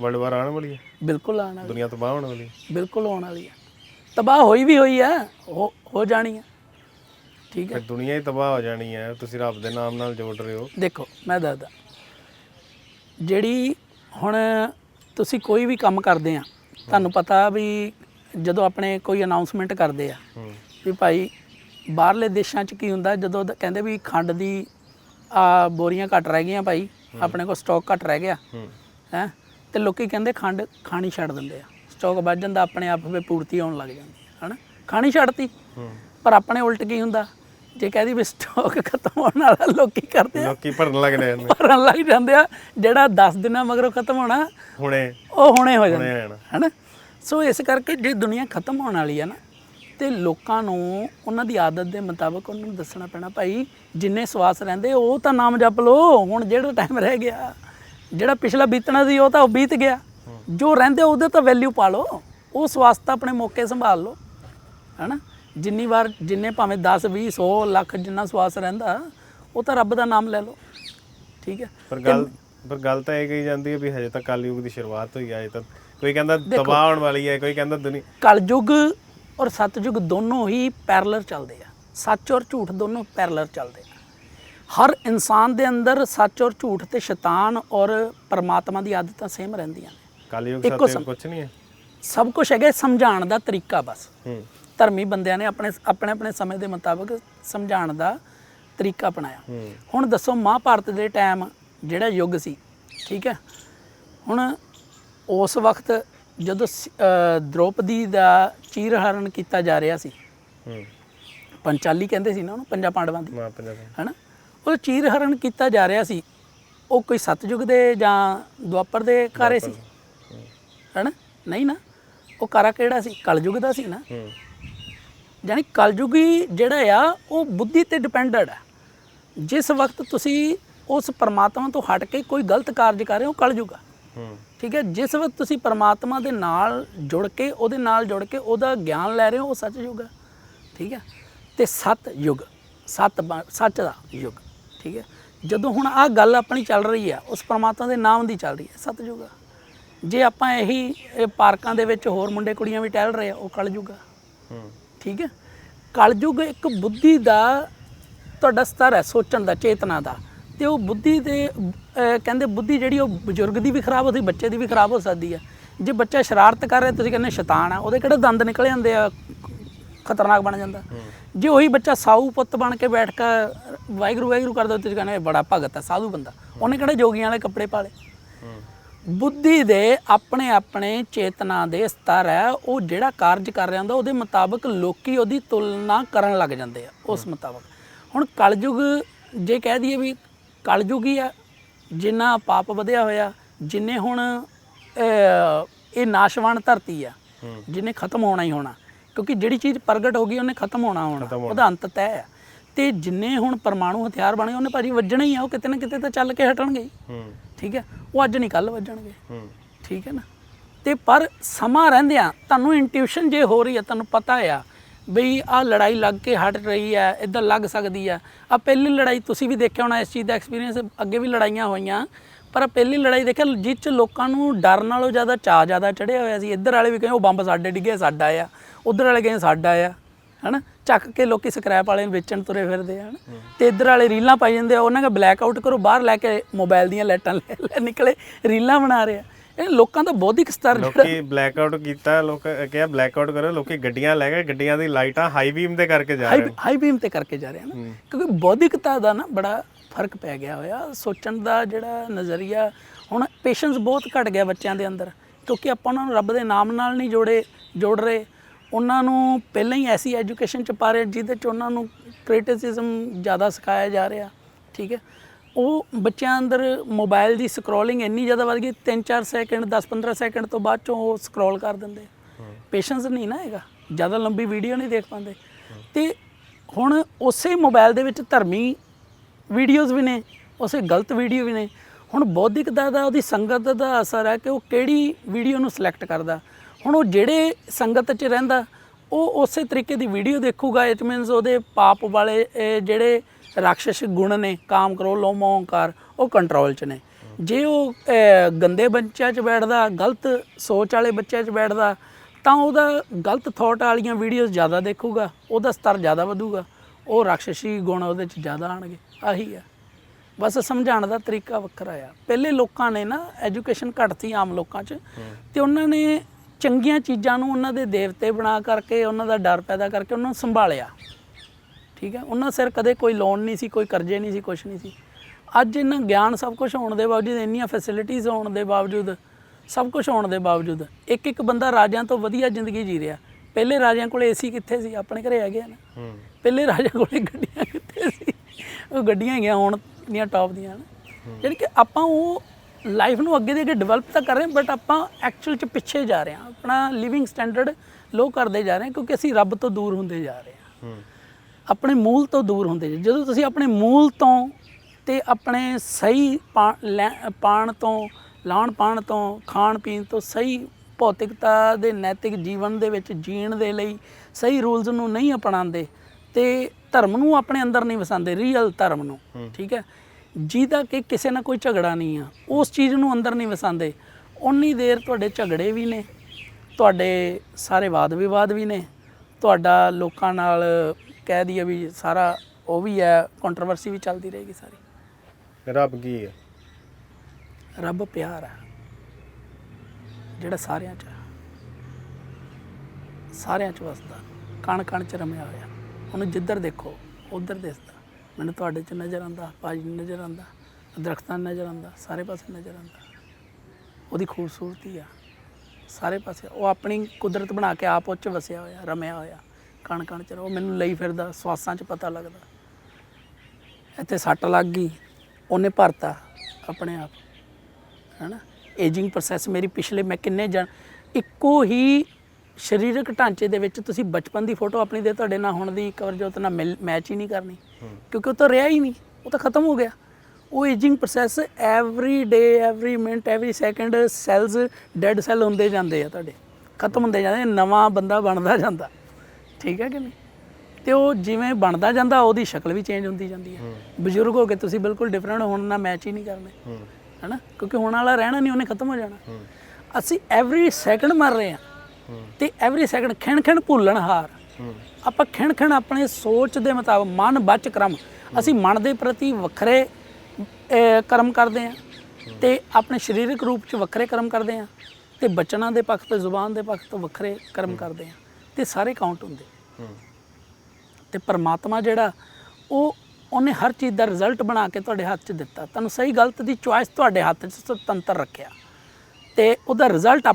World war ਆਉਣ ਵਾਲੀ ਹੈ? ਬਿਲਕੁਲ ਆਉਣ ਵਾਲੀ। ਦੁਨੀਆ ਤਬਾਹ ਹੋਣ ਵਾਲੀ ਹੈ? ਬਿਲਕੁਲ ਆਉਣ ਵਾਲੀ ਆ ਤਬਾਹ ਹੋਈ ਵੀ ਹੋਈ ਆ ਹੋ ਹੋ ਜਾਣੀ ਆ ਠੀਕ ਹੈ। ਫਿਰ ਦੁਨੀਆ ਹੀ ਤਬਾਹ ਹੋ ਜਾਣੀ ਹੈ। ਤੁਸੀਂ ਰੱਬ ਦੇ ਨਾਮ ਨਾਲ ਜੋੜ ਰਹੇ ਹੋ। ਦੇਖੋ ਮੈਂ ਦੱਸਦਾ। ਜਿਹੜੀ ਹੁਣ ਤੁਸੀਂ ਕੋਈ ਵੀ ਕੰਮ ਕਰਦੇ ਆ ਤੁਹਾਨੂੰ ਪਤਾ ਵੀ ਜਦੋਂ ਆਪਣੇ ਕੋਈ ਅਨਾਉਂਸਮੈਂਟ ਕਰਦੇ ਆ ਹੂੰ। ਵੀ ਭਾਈ ਬਾਹਰਲੇ ਦੇਸ਼ਾਂ 'ਚ ਕੀ ਹੁੰਦਾ ਜਦੋਂ ਦ- ਕਹਿੰਦੇ ਵੀ ਖੰਡ ਦੀ ਆ ਬੋਰੀਆਂ ਘੱਟ ਰਹਿ ਗਈਆਂ ਭਾਈ ਆਪਣੇ ਕੋਲ ਸਟਾਕ ਘੱਟ ਰਹਿ ਗਿਆ। ਹੂੰ। ਹੈ? ਤੇ ਲੋਕੀ ਕਹਿੰਦੇ ਖੰਡ ਖਾਣੀ ਛੱਡ ਦਿੰਦੇ ਆ। ਸਟਾਕ ਵੱਧ ਜਾਂਦਾ ਆਪਣੇ ਆਪ ਵੀ ਪੂਰਤੀ ਆਉਣ ਲੱਗ ਜਾਂਦੀ ਹੈ ਹਨਾ? ਖਾਣੀ ਛੱਡਤੀ। ਪਰ ਆਪਣੇ ਉਲਟ ਕੀ ਹੁੰਦਾ? ਜੇ ਕਹਦੀ ਵੀ ਸਟਾਕ ਖਤਮ ਹੋਣ ਵਾਲਾ ਲੋਕੀ ਕਰਦੇ ਆ। ਲੋਕੀ ਭਰਨ ਲੱਗ ਰਹੇ ਨੇ। ਭਰਨ ਲੱਗ ਜਾਂਦੇ ਆ। ਜਿਹੜਾ 10 ਦਿਨਾਂ ਮਗਰੋਂ ਖਤਮ ਹੋਣਾ ਹੁਣੇ। ਉਹ ਹੁਣੇ ਹੋ ਜਾਂਦਾ ਹੈਨਾ? ਸੋ ਇਸ ਕਰਕੇ ਜੇ ਦੁਨੀਆ ਖਤਮ ਹੋਣ ਵਾਲੀ ਹੈ ਨਾ ਤੇ ਲੋਕਾਂ ਨੂੰ ਉਹਨਾਂ ਦੀ ਆਦਤ ਦੇ ਮੁਤਾਬਕ ਉਹਨਾਂ ਨੂੰ ਦੱਸਣਾ ਪੈਣਾ ਭਾਈ ਜਿੰਨੇ ਸਵਾਸ ਰਹਿੰਦੇ ਉਹ ਤਾਂ ਨਾਮ ਜਪ ਲੋ ਹੁਣ ਜਿਹੜਾ ਟਾਈਮ ਰਹਿ ਗਿਆ। ਜਿਹੜਾ ਪਿਛਲਾ ਬੀਤਣਾ ਸੀ ਉਹ ਤਾਂ ਉਹ ਬੀਤ ਗਿਆ। ਜੋ ਰਹਿੰਦੇ ਉਹਦੇ ਤਾਂ ਵੈਲਿਊ ਪਾ ਲਓ ਉਹ ਸਵਾਸ ਤਾਂ ਆਪਣੇ ਮੌਕੇ ਸੰਭਾਲ ਲਓ। ਹੈਨਾ? ਜਿੰਨੀ ਵਾਰ ਜਿੰਨੇ ਭਾਵੇਂ 10 20 100 ਲੱਖ ਜਿੰਨਾ ਸਵਾਸ ਰਹਿੰਦਾ ਉਹ ਤਾਂ ਰੱਬ ਦਾ ਨਾਮ ਲੈ ਲਓ। ਠੀਕ ਹੈ? ਪਰ ਗੱਲ ਪਰ ਗੱਲ ਤਾਂ ਇਹ ਕਹੀ ਜਾਂਦੀ ਹੈ ਵੀ ਹਜੇ ਤਾਂ ਕਲਯੁਗ ਦੀ ਸ਼ੁਰੂਆਤ ਹੋਈ ਹੈ ਹਜੇ ਤਾਂ ਕੋਈ ਕਹਿੰਦਾ ਤਬਾਹ ਹੋਣ ਵਾਲੀ ਹੈ ਕੋਈ ਕਹਿੰਦਾ ਦੁਨੀਆ ਕਲਯੁਗ ਔਰ ਸਤਯੁਗ ਦੋਨੋਂ ਹੀ ਪੈਰਲਲ ਚੱਲਦੇ ਆ। ਸੱਚ ਔਰ ਝੂਠ ਦੋਨੋਂ ਪੈਰਲਲ ਚੱਲਦੇ ਆ। ਹਰ ਇਨਸਾਨ ਦੇ ਅੰਦਰ ਸੱਚ ਔਰ ਝੂਠ ਤੇ ਸ਼ੈਤਾਨ ਔਰ ਪਰਮਾਤਮਾ ਦੀ ਆਦਤਾਂ ਸੇਮ ਰਹਿੰਦੀਆਂ ਨੇ। ਕਲਯੁਗ ਸਮ- ਕੁਝ ਨਹੀਂ ਹੈ। ਸਭ ਕੁਝ ਹੈਗਾ ਸਮਝਾਉਣ ਦਾ ਤਰੀਕਾ ਬਸ। ਹੂੰ। ਧਰਮੀ ਬੰਦਿਆਂ ਨੇ ਆਪਣੇ ਆਪਣੇ ਆਪਣੇ ਸਮੇਂ ਦੇ ਮੁਤਾਬਕ ਸਮਝਾਉਣ ਦਾ ਤਰੀਕਾ ਅਪਣਾਇਆ। ਹੂੰ। ਹੁਣ ਦੱਸੋ ਮਹਾਭਾਰਤ ਦੇ ਟਾਈਮ ਜਿਹੜਾ ਯੁੱਗ ਸੀ ਠੀਕ ਹੈ? ਹੁਣ ਉਸ ਵਕਤ ਜਦੋਂ ਦ੍ਰੋਪਦੀ ਦਾ ਚੀਰਹਰਨ ਕੀਤਾ ਜਾ ਰਿਹਾ ਸੀ। ਹੂੰ। ਪੰਚਾਲੀ ਕਹਿੰਦੇ ਸੀ ਨਾ ਉਹਨੂੰ ਪੰਜਾਂ ਪਾਂਡਵਾਂ ਦੀ। ਪੰਜਾਬੀ ਹੈਨਾ? ਉਹ ਚੀਰਹਰਨ ਕੀਤਾ ਜਾ ਰਿਹਾ ਸੀ। ਉਹ ਕੋਈ ਸਤਜੁਗ ਦੇ ਜਾਂ ਦੁਆਪਰ ਦੇ ਕਾਰੇ ਸੀ। ਹੈਨਾ? ਨਹੀਂ ਨਾ। ਉਹ ਕਾਰਾ ਕਿਹੜਾ ਸੀ? ਕਲਯੁਗ ਦਾ ਸੀ ਨਾ। ਹੂੰ। ਯਾਨੀ ਕਲਯੁਗੀ ਜਿਹੜਾ ਆ ਉਹ ਬੁੱਧੀ ਤੇ ਡਿਪੈਂਡਡ ਹੈ ਜਿਸ ਵਕਤ ਤੁਸੀਂ ਉਸ ਪਰਮਾਤਮਾ ਤੋਂ ਹਟ ਕੇ ਕੋਈ ਗਲਤ ਕਾਰਜ ਕਰ ਰਹੇ ਹੋ ਕਲਯੁਗ ਆ। ਠੀਕ ਹੈ? ਜਿਸ ਵਕਤ ਤੁਸੀਂ ਪਰਮਾਤਮਾ ਦੇ ਨਾਲ ਜੁੜ ਕੇ ਉਹਦੇ ਨਾਲ ਜੁੜ ਕੇ ਉਹਦਾ ਗਿਆਨ ਲੈ ਰਹੇ ਹੋ ਉਹ ਸੱਚ ਯੁੱਗ ਹੈ ਠੀਕ ਹੈ? ਤੇ ਸਤ ਯੁੱਗ ਸਤ ਸੱਚ ਦਾ ਯੁੱਗ। ਠੀਕ ਹੈ? ਜਦੋਂ ਹੁਣ ਆਹ ਗੱਲ ਆਪਣੀ ਚੱਲ ਰਹੀ ਆ ਉਸ ਪਰਮਾਤਮਾ ਦੇ ਨਾਮ ਦੀ ਚੱਲ ਰਹੀ ਹੈ ਸਤ ਯੁੱਗ ਆ ਜੇ ਆਪਾਂ ਇਹੀ ਇਹ ਪਾਰਕਾਂ ਦੇ ਵਿੱਚ ਹੋਰ ਮੁੰਡੇ ਕੁੜੀਆਂ ਵੀ ਟਹਿਲ ਰਹੇ ਆ ਉਹ ਕਲਯੁੱਗ ਆ। ਠੀਕ ਹੈ? ਕਲਯੁੱਗ ਇੱਕ ਬੁੱਧੀ ਦਾ ਤੁਹਾਡਾ ਸਤਰ ਹੈ ਸੋਚਣ ਦਾ ਚੇਤਨਾ ਦਾ। ਤੇ ਉਹ ਬੁੱਧੀ ਦੇ ਕਹਿੰਦੇ ਬੁੱਧੀ ਜਿਹੜੀ ਉਹ ਬਜ਼ੁਰਗ ਦੀ ਵੀ ਖਰਾਬ ਹੋ ਸਕਦੀ ਬੱਚੇ ਦੀ ਵੀ ਖਰਾਬ ਹੋ ਸਕਦੀ ਹੈ ਜੇ ਬੱਚਾ ਸ਼ਰਾਰਤ ਕਰ ਰਿਹਾ ਤੁਸੀਂ ਕਹਿੰਦੇ ਸ਼ੈਤਾਨ ਆ ਉਹਦੇ ਕਿਹੜੇ ਦੰਦ ਨਿਕਲ ਜਾਂਦੇ ਆ? ਖਤਰਨਾਕ ਬਣ ਜਾਂਦਾ। ਜੇ ਉਹੀ ਬੱਚਾ ਸਾਊ ਪੁੱਤ ਬਣ ਕੇ ਬੈਠ ਕੇ ਵਾਹਿਗੁਰੂ ਵਾਹਿਗੁਰੂ ਕਰਦਾ ਤੁਸੀਂ ਕਹਿੰਦੇ ਬੜਾ ਭਗਤ ਹੈ ਸਾਧੂ ਬੰਦਾ। ਉਹਨੇ ਕਿਹੜੇ ਜੋਗੀਆਂ ਵਾਲੇ ਕੱਪੜੇ ਪਾਲੇ ਹੂੰ ਬੁੱਧੀ ਦੇ ਆਪਣੇ ਆਪਣੇ ਚੇਤਨਾ ਦੇ ਸਤਰ ਹੈ ਉਹ ਜਿਹੜਾ ਕਾਰਜ ਕਰ ਰਿਹਾ ਹੁੰਦਾ ਉਹਦੇ ਮੁਤਾਬਕ ਲੋਕੀ ਉਹਦੀ ਤੁਲਨਾ ਕਰਨ ਲੱਗ ਜਾਂਦੇ ਆ ਉਸ ਮੁਤਾਬਕ। ਹੁਣ ਕਲਯੁਗ ਜੇ ਕਹਿ ਦਈਏ ਵੀ ਕਲਯੁਗ ਹੀ ਆ ਜਿੰਨਾ ਪਾਪ ਵਧਿਆ ਹੋਇਆ ਜਿੰਨੇ ਹੁਣ ਇਹ ਨਾਸ਼ਵਾਨ ਧਰਤੀ ਆ ਹੂੰ। ਜਿਹਨੇ ਖਤਮ ਹੋਣਾ ਹੀ ਹੋਣਾ ਕਿਉਂਕਿ ਜਿਹੜੀ ਚੀਜ਼ ਪ੍ਰਗਟ ਹੋ ਗਈ ਉਹਨੇ ਖਤਮ ਹੋਣਾ ਹੋਣਾ। ਉਹਦਾ ਅੰਤ ਤੈਅ ਹੈ। ਤੇ ਜਿੰਨੇ ਹੁਣ ਪਰਮਾਣੂ ਹਥਿਆਰ ਬਣੇ ਉਹਨੇ ਭਾਜੀ ਵੱਜਣਾ ਹੀ ਆ ਉਹ ਕਿਤੇ ਨਾ ਕਿਤੇ ਤਾਂ ਚੱਲ ਕੇ ਹਟਣਗੇ ਠੀਕ ਹੈ? ਉਹ ਅੱਜ ਨਹੀਂ ਕੱਲ ਵੱਜਣਗੇ। ਹੂੰ। ਠੀਕ ਹੈ ਨਾ? ਤੇ ਪਰ ਸਮਾਂ ਰਹਿੰਦਿਆਂ ਤੁਹਾਨੂੰ ਇੰਟੂਇਸ਼ਨ ਜੇ ਹੋ ਰਹੀ ਹੈ ਤੁਹਾਨੂੰ ਪਤਾ ਆ ਬਈ ਆ ਲੜਾਈ ਲੱਗ ਕੇ ਹਟ ਰਹੀ ਹੈ ਇਦਾਂ ਲੱਗ ਸਕਦੀ ਹੈ। ਆ ਪਹਿਲੀ ਲੜਾਈ ਤੁਸੀਂ ਵੀ ਦੇਖਿਆ ਹੋਣਾ ਇਸ ਚੀਜ਼ ਦਾ ਐਕਸਪੀਰੀਅੰਸ ਅੱਗੇ ਵੀ ਲੜਾਈਆਂ ਹੋਈਆਂ। ਪਰ ਪਹਿਲੀ ਲੜਾਈ ਦੇਖਿਆ ਜਿਸ ਚ ਲੋਕਾਂ ਨੂੰ ਡਰ ਨਾਲੋਂ ਜ਼ਿਆਦਾ ਚਾਹ ਜ਼ਿਆਦਾ ਚੜਿਆ ਹੋਇਆ ਸੀ ਇੱਧਰ ਵਾਲੇ ਵੀ ਕਹੇ ਉਹ ਬੰਬ ਸਾਡੇ ਡਿੱਗੇ ਸਾਡਾ ਆ। ਉਧਰ ਵਾਲੇ ਕਹੇ ਸਾਡਾ ਆ। ਹਨਾ? ਚੱਕ ਕੇ ਲੋਕੀ ਸਕ੍ਰੈਪ ਵਾਲੇ ਨੂੰ ਵੇਚਣ ਤੁਰੇ ਫਿਰਦੇ ਹਨਾ? ਤੇ ਇੱਧਰ ਵਾਲੇ ਰੀਲਾਂ ਪਾਈ ਜਾਂਦੇ ਆ ਉਹਨਾਂ ਦਾ ਬਲੈਕ ਆਊਟ ਕਰੋ ਬਾਹਰ ਲੈ ਕੇ ਮੋਬਾਈਲ ਦੀਆਂ ਲਾਈਟਾਂ ਲੈ ਲੈ ਨਿਕਲੇ ਰੀਲਾਂ ਬਣਾ ਰਹੇ ਆ। ਇਹ ਲੋਕਾਂ ਦਾ ਬੌਧਿਕ ਸਤਰ ਜਿਹੜਾ ਲੋਕੀ ਬਲੈਕ ਆਊਟ ਕੀਤਾ ਲੋਕ ਕਿਹਾ ਬਲੈਕ ਆਊਟ ਕਰੋ ਲੋਕੀ ਗੱਡੀਆਂ ਲੈ ਕੇ ਗੱਡੀਆਂ ਦੀ ਲਾਈਟਾਂ ਹਾਈ ਬੀਮ ਦੇ ਕਰਕੇ ਜਾ ਰਹੇ ਹਾਈ ਬੀਮ ਤੇ ਕਰਕੇ ਜਾ ਰਹੇ ਹਨ ਕਿਉਂਕਿ ਬੌਧਿਕਤਾ ਦਾ ਨਾ ਬੜਾ ਫ਼ਰਕ ਪੈ ਗਿਆ ਹੋਇਆ। ਸੋਚਣ ਦਾ ਜਿਹੜਾ ਨਜ਼ਰੀਆ ਹੁਣ ਪੇਸ਼ੈਂਸ ਬਹੁਤ ਘਟ ਗਿਆ ਬੱਚਿਆਂ ਦੇ ਅੰਦਰ। ਕਿਉਂਕਿ ਆਪਾਂ ਉਹਨਾਂ ਨੂੰ ਰੱਬ ਦੇ ਨਾਮ ਨਾਲ ਨਹੀਂ ਜੋੜੇ ਜੋੜ ਰਹੇ। ਉਹਨਾਂ ਨੂੰ ਪਹਿਲਾਂ ਹੀ ਐਸੀ ਐਜੂਕੇਸ਼ਨ ਚ ਪਾ ਰਹੇ ਜਿਹਦੇ ਚ ਉਹਨਾਂ ਨੂੰ ਕ੍ਰਿਟਿਸਿਜ਼ਮ ਜ਼ਿਆਦਾ ਸਿਖਾਇਆ ਜਾ ਰਿਹਾ। ਠੀਕ ਹੈ? ਉਹ ਬੱਚਿਆਂ ਅੰਦਰ ਮੋਬਾਈਲ ਦੀ ਸਕਰੋਲਿੰਗ ਇੰਨੀ ਜ਼ਿਆਦਾ ਵੱਧ ਗਈ 3-4 ਸੈਕਿੰਡ 10-15 ਸੈਕਿੰਡ ਤੋਂ ਬਾਅਦ ਚੋਂ ਉਹ ਸਕਰੋਲ ਕਰ ਦਿੰਦੇ। ਪੇਸ਼ੈਂਸ ਨਹੀਂ ਨਾ ਹੈਗਾ, ਜ਼ਿਆਦਾ ਲੰਬੀ ਵੀਡੀਓ ਨਹੀਂ ਦੇਖ ਪਾਉਂਦੇ। ਤੇ ਹੁਣ ਉਸੇ ਮੋਬਾਈਲ ਦੇ ਵਿੱਚ ਧਰਮੀ ਵੀਡੀਓਜ਼ ਵੀ ਨੇ, ਉਸੇ ਗਲਤ ਵੀਡੀਓ ਵੀ ਨੇ। ਹੁਣ ਬੌਧਿਕਤਾ ਦਾ ਉਹਦੀ ਸੰਗਤ ਦਾ ਅਸਰ ਹੈ ਕਿ ਉਹ ਕਿਹੜੀ ਵੀਡੀਓ ਨੂੰ ਸਿਲੈਕਟ ਕਰਦਾ। ਹੁਣ ਉਹ ਜਿਹੜੇ ਸੰਗਤ 'ਚ ਰਹਿੰਦਾ, ਉਹ ਉਸੇ ਤਰੀਕੇ ਦੀ ਵੀਡੀਓ ਦੇਖੂਗਾ ਇਟ ਮੀਨਸ ਉਹਦੇ ਪਾਪ ਵਾਲੇ ਜਿਹੜੇ ਰਾਖਸ਼ ਗੁਣ ਨੇ, ਕਾਮ ਕਰੋ, ਲੋਮ ਅਹੰਕਾਰ ਉਹ ਕੰਟਰੋਲ 'ਚ ਨੇ। ਜੇ ਉਹ ਗੰਦੇ ਬੱਚਿਆਂ 'ਚ ਬੈਠਦਾ, ਗਲਤ ਸੋਚ ਵਾਲੇ ਬੱਚਿਆਂ 'ਚ ਬੈਠਦਾ, ਤਾਂ ਉਹਦਾ ਗਲਤ ਥਾਟ ਵਾਲੀਆਂ ਵੀਡੀਓਜ਼ ਜ਼ਿਆਦਾ ਦੇਖੂਗਾ, ਉਹਦਾ ਸਤਰ ਜ਼ਿਆਦਾ ਵਧੂਗਾ, ਉਹ ਰਾਖਸ਼ੀ ਗੁਣ ਉਹਦੇ 'ਚ ਜ਼ਿਆਦਾ ਆਣਗੇ ਆਹੀ ਆ। ਬਸ ਸਮਝਾਉਣ ਦਾ ਤਰੀਕਾ ਵੱਖਰਾ ਆ। ਪਹਿਲੇ ਲੋਕਾਂ ਨੇ ਨਾ ਐਜੂਕੇਸ਼ਨ ਘੱਟ ਸੀ ਆਮ ਲੋਕਾਂ 'ਚ, ਤੇ ਉਹਨਾਂ ਨੇ ਚੰਗੀਆਂ ਚੀਜ਼ਾਂ ਨੂੰ ਉਹਨਾਂ ਦੇ ਦੇਵਤੇ ਬਣਾ ਕਰਕੇ, ਉਹਨਾਂ ਦਾ ਡਰ ਪੈਦਾ ਕਰਕੇ ਉਹਨਾਂ ਨੂੰ ਸੰਭਾਲਿਆ। ਠੀਕ ਹੈ? ਉਹਨਾਂ ਸਿਰ ਕਦੇ ਕੋਈ ਲੋਨ ਨਹੀਂ ਸੀ ਕੋਈ ਕਰਜ਼ੇ ਨਹੀਂ ਸੀ ਕੁਝ ਨਹੀਂ ਸੀ। ਅੱਜ ਇਹਨਾਂ ਗਿਆਨ ਸਭ ਕੁਝ ਹੋਣ ਦੇ ਬਾਵਜੂਦ ਇੰਨੀਆਂ ਫੈਸਿਲਿਟੀਆਂ ਹੋਣ ਦੇ ਬਾਵਜੂਦ ਸਭ ਕੁਝ ਹੋਣ ਦੇ ਬਾਵਜੂਦ ਇੱਕ ਇੱਕ ਬੰਦਾ ਰਾਜਿਆਂ ਤੋਂ ਵਧੀਆ ਜ਼ਿੰਦਗੀ ਜੀ ਰਿਹਾ। ਪਹਿਲੇ ਰਾਜਿਆਂ ਕੋਲ ਏਸੀ ਕਿੱਥੇ ਸੀ? ਆਪਣੇ ਘਰੇ ਹੈਗੇ ਨਾ। ਪਹਿਲੇ ਰਾਜਿਆਂ ਕੋਲੇ ਗੱਡੀਆਂ ਕਿੱਥੇ ਸੀ? ਉਹ ਗੱਡੀਆਂ ਹੈਗੀਆਂ ਹੁਣ ਦੀਆਂ ਟੌਪ ਦੀਆਂ ਹਨ ਯਾਨੀ ਕਿ ਆਪਾਂ ਉਹ ਲਾਈਫ ਨੂੰ ਅੱਗੇ ਦੇ ਅੱਗੇ ਡਿਵੈਲਪ ਤਾਂ ਕਰ ਰਹੇ ਹਾਂ ਬਟ ਆਪਾਂ ਐਕਚੁਅਲ ਚ ਪਿੱਛੇ ਜਾ ਰਹੇ ਹਾਂ। ਆਪਣਾ ਲਿਵਿੰਗ ਸਟੈਂਡਰਡ ਲੋ ਕਰਦੇ ਜਾ ਰਹੇ ਹਾਂ ਕਿਉਂਕਿ ਅਸੀਂ ਰੱਬ ਤੋਂ ਦੂਰ ਹੁੰਦੇ ਜਾ ਰਹੇ ਹੂੰ। ਆਪਣੇ ਮੂਲ ਤੋਂ ਦੂਰ ਹੁੰਦੇ ਜਾ- ਜਦੋਂ ਤੁਸੀਂ ਆਪਣੇ ਮੂਲ ਤੋਂ ਤੇ ਆਪਣੇ ਸਹੀ ਪਾਣ ਤੋਂ ਲਾਣ ਪਾਣ ਤੋਂ ਖਾਣ ਪੀਣ ਤੋਂ ਸਹੀ ਭੌਤਿਕਤਾ ਦੇ ਨੈਤਿਕ ਜੀਵਨ ਦੇ ਵਿੱਚ ਜੀਣ ਦੇ ਲਈ ਸਹੀ ਰੂਲਸ ਨੂੰ ਨਹੀਂ ਅਪਣਾਉਂਦੇ ਤੇ ਧਰਮ ਨੂੰ ਆਪਣੇ ਅੰਦਰ ਨਹੀਂ ਵਸਾਉਂਦੇ ਰੀਅਲ ਧਰਮ ਨੂੰ ਠੀਕ ਹੈ? ਜਿਹਦਾ ਕਿ ਕਿਸੇ ਨਾਲ ਕੋਈ ਝਗੜਾ ਨਹੀਂ ਆ ਉਸ ਚੀਜ਼ ਨੂੰ ਅੰਦਰ ਨਹੀਂ ਵਸਾਉਂਦੇ। ਉਨੀ ਦੇਰ ਤੁਹਾਡੇ ਝਗੜੇ ਵੀ ਨੇ ਤੁਹਾਡੇ ਸਾਰੇ ਵਾਦ ਵਿਵਾਦ ਵੀ ਨੇ ਤੁਹਾਡਾ ਲੋਕਾਂ ਨਾਲ ਕਹਿ ਦਈਏ ਵੀ ਸਾਰਾ ਉਹ ਵੀ ਹੈ ਕੰਟਰੋਵਰਸੀ ਵੀ ਚੱਲਦੀ ਰਹੇਗੀ ਸਾਰੀ। ਰੱਬ ਕੀ ਹੈ? ਰੱਬ ਪਿਆਰ ਹੈ ਜਿਹੜਾ ਸਾਰਿਆਂ 'ਚ ਹੈ। ਸਾਰਿਆਂ 'ਚ ਵਸਦਾ ਕਣ ਕਣ 'ਚ ਰਮਿਆ ਹੋਇਆ। ਉਹਨੂੰ ਜਿੱਧਰ ਦੇਖੋ ਉਧਰ ਦਿਸਦਾ। ਮੈਨੂੰ ਤੁਹਾਡੇ 'ਚ ਨਜ਼ਰ ਆਉਂਦਾ ਭਾਜੀ ਨੂੰ ਨਜ਼ਰ ਆਉਂਦਾ ਦਰਖਤਾਂ 'ਚ ਨਜ਼ਰ ਆਉਂਦਾ ਸਾਰੇ ਪਾਸੇ ਨਜ਼ਰ ਆਉਂਦਾ। ਉਹਦੀ ਖੂਬਸੂਰਤੀ ਆ। ਸਾਰੇ ਪਾਸੇ ਉਹ ਆਪਣੀ ਕੁਦਰਤ ਬਣਾ ਕੇ ਆਪ ਉਹ 'ਚ ਵਸਿਆ ਹੋਇਆ ਰਮਿਆ ਹੋਇਆ। ਕਣ ਕਣ 'ਚ ਉਹ ਮੈਨੂੰ ਲਈ ਫਿਰਦਾ ਸਵਾਸਾਂ 'ਚ ਪਤਾ ਲੱਗਦਾ। ਇੱਥੇ ਸੱਟ ਲੱਗ ਗਈ ਉਹਨੇ ਭਰਤਾ ਆਪਣੇ ਆਪ। ਹੈਨਾ? ਏਜਿੰਗ ਪ੍ਰੋਸੈਸ ਮੇਰੀ ਪਿਛਲੇ ਮੈਂ ਕਿੰਨੇ ਜਨ ਇੱਕੋ ਹੀ ਸਰੀਰਕ ਢਾਂਚੇ ਦੇ ਵਿੱਚ ਤੁਸੀਂ ਬਚਪਨ ਦੀ ਫੋਟੋ ਆਪਣੀ ਦੇ ਤੁਹਾਡੇ ਨਾਲ ਹੁਣ ਦੀ ਕਵਰ ਜੋ ਨਾਲ ਮੈਚ ਹੀ ਨਹੀਂ ਕਰਨੀ। ਕਿਉਂਕਿ ਉਹ ਤਾਂ ਰਿਹਾ ਹੀ ਨਹੀਂ ਉਹ ਤਾਂ ਖਤਮ ਹੋ ਗਿਆ। ਉਹ ageing process every day every minute every second cells dead cell ਹੁੰਦੇ ਜਾਂਦੇ ਆ ਤੁਹਾਡੇ। ਖਤਮ ਹੁੰਦੇ ਜਾਂਦੇ ਨਵਾਂ ਬੰਦਾ ਬਣਦਾ ਜਾਂਦਾ। ਠੀਕ ਹੈ ਕਿ ਨਹੀਂ? ਤੇ ਉਹ ਜਿਵੇਂ ਬਣਦਾ ਜਾਂਦਾ ਉਹਦੀ ਸ਼ਕਲ ਵੀ ਚੇਂਜ ਹੁੰਦੀ ਜਾਂਦੀ ਹੈ। ਬਜ਼ੁਰਗ ਹੋ ਕੇ ਤੁਸੀਂ ਬਿਲਕੁਲ ਡਿਫਰੈਂਟ ਹੁਣ ਨਾਲ ਮੈਚ ਹੀ ਨਹੀਂ ਕਰਨੇ। ਹੂੰ। ਹੈਨਾ? ਕਿਉਂਕਿ ਹੁਣ ਵਾਲਾ ਰਹਿਣਾ ਨਹੀਂ ਉਹਨੇ ਖਤਮ ਹੋ ਜਾਣਾ। ਅਸੀਂ ਐਵਰੀ ਸੈਕਿੰਡ ਮਰ ਰਹੇ ਹਾਂ। ਤੇ ਐਵਰੀ ਸੈਕਿੰਡ ਖਿਣ ਖਿਣ ਭੁੱਲਣ ਹਾਰ। ਆਪਾਂ ਖਿਣ ਖਿਣ ਆਪਣੇ ਸੋਚ ਦੇ ਮੁਤਾਬਕ ਮਨ ਬਚ ਕਰਮ। ਅਸੀਂ ਮਨ ਦੇ ਪ੍ਰਤੀ ਵੱਖਰੇ ਕਰਮ ਕਰਦੇ ਹਾਂ। ਤੇ ਆਪਣੇ ਸਰੀਰਕ ਰੂਪ 'ਚ ਵੱਖਰੇ ਕਰਮ ਕਰਦੇ ਹਾਂ। ਤੇ ਬਚਨਾਂ ਦੇ ਪੱਖ ਤੇ ਜ਼ੁਬਾਨ ਦੇ ਪੱਖ ਤੋਂ ਵੱਖਰੇ ਕਰਮ ਕਰਦੇ ਹਾਂ। ਤੇ ਸਾਰੇ ਕਾਊਂਟ ਹੁੰਦੇ। ਹੂੰ ਤੇ ਪਰਮਾਤਮਾ ਜਿਹੜਾ, ਉਹ ਉਹਨੇ ਹਰ ਚੀਜ਼ ਦਾ ਰਿਜ਼ਲਟ ਬਣਾ ਕੇ ਤੁਹਾਡੇ ਹੱਥ 'ਚ ਦਿੱਤਾ। ਤੁਹਾਨੂੰ ਸਹੀ ਗਲਤ ਦੀ ਚੁਆਇਸ ਤੁਹਾਡੇ ਹੱਥ 'ਚ ਸੁਤੰਤਰ ਰੱਖਿਆ। ਤੇ ਉਹਦਾ ਰਿਜ਼ਲਟ